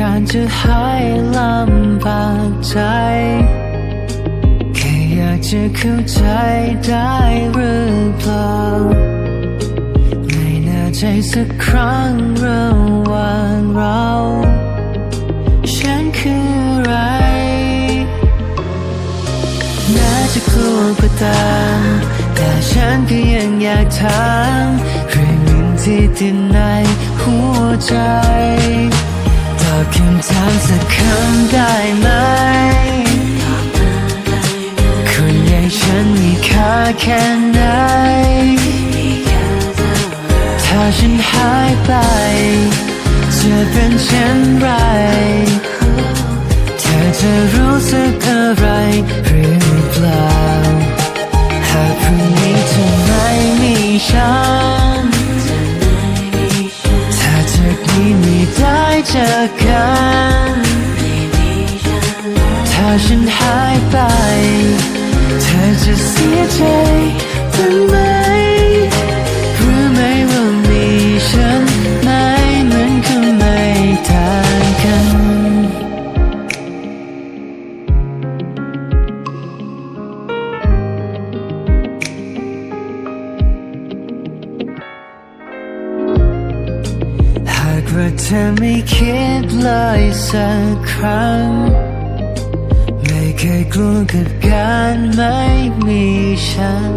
การจะหายลำบากใจ แค่อยากจะเข้าใจได้หรือเปล่าไม่แน่ใจสักครั้งระหว่างเรา ฉันคืออะไรแม้จะกลัวก็ตามแต่ฉันก็ยังอยากถามเรื่องหนึ่งที่ติดในหัวใจ อบคำถามสักคำได้ไหม คนอย่างฉันมีค่าแค่ไหน ถ้าฉันหายไป จะเป็นเช่นไร เธอจะรู้สึกอะไรหรือเปล่า หากพรุ่งนี้เธอไม่มีฉัน ถ้าจากนี้ไม่ได้ เจอกันถ้าฉันหายไป เธอจะเสียใจ หากว่าเธอไม่คิดเลยสักครั้ง ไม่เคยกลัวกับการไม่มีฉัน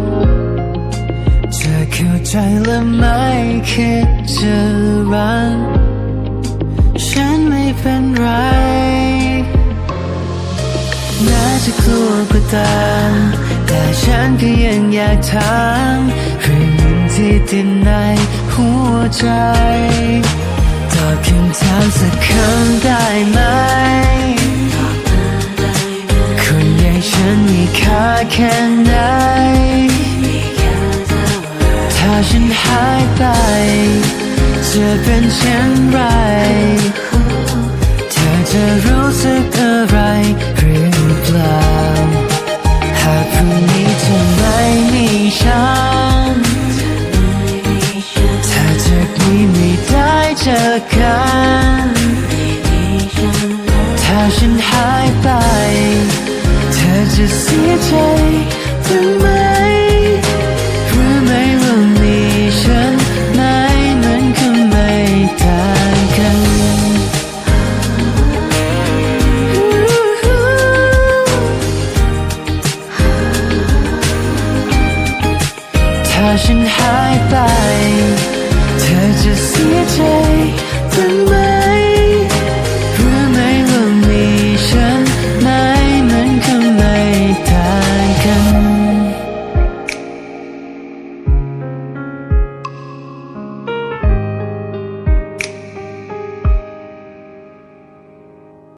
จะเข้าใจและไม่คิดจะรังฉันไม่เป็นไรแม้จะกลัวก็ตามแต่ฉันก็ยังอยากถามเรื่องที่ติดในหัวใจ อบคำถามสักคำได้ไหม คนอย่างฉันมีค่าแค่ไหน ถ้าฉันหายไป จะเป็นเช่นไร เธอจะรู้สึกอะไรหรือเปล่า หากพรุ่งนี้เธอไม่มีฉัน กันถ้าฉันหายไป เธอจะเสียใจบ้างไหมรู้ไหมว่ามีฉันไหมมันก็ไม่ต่างกันถ้าฉันหายไป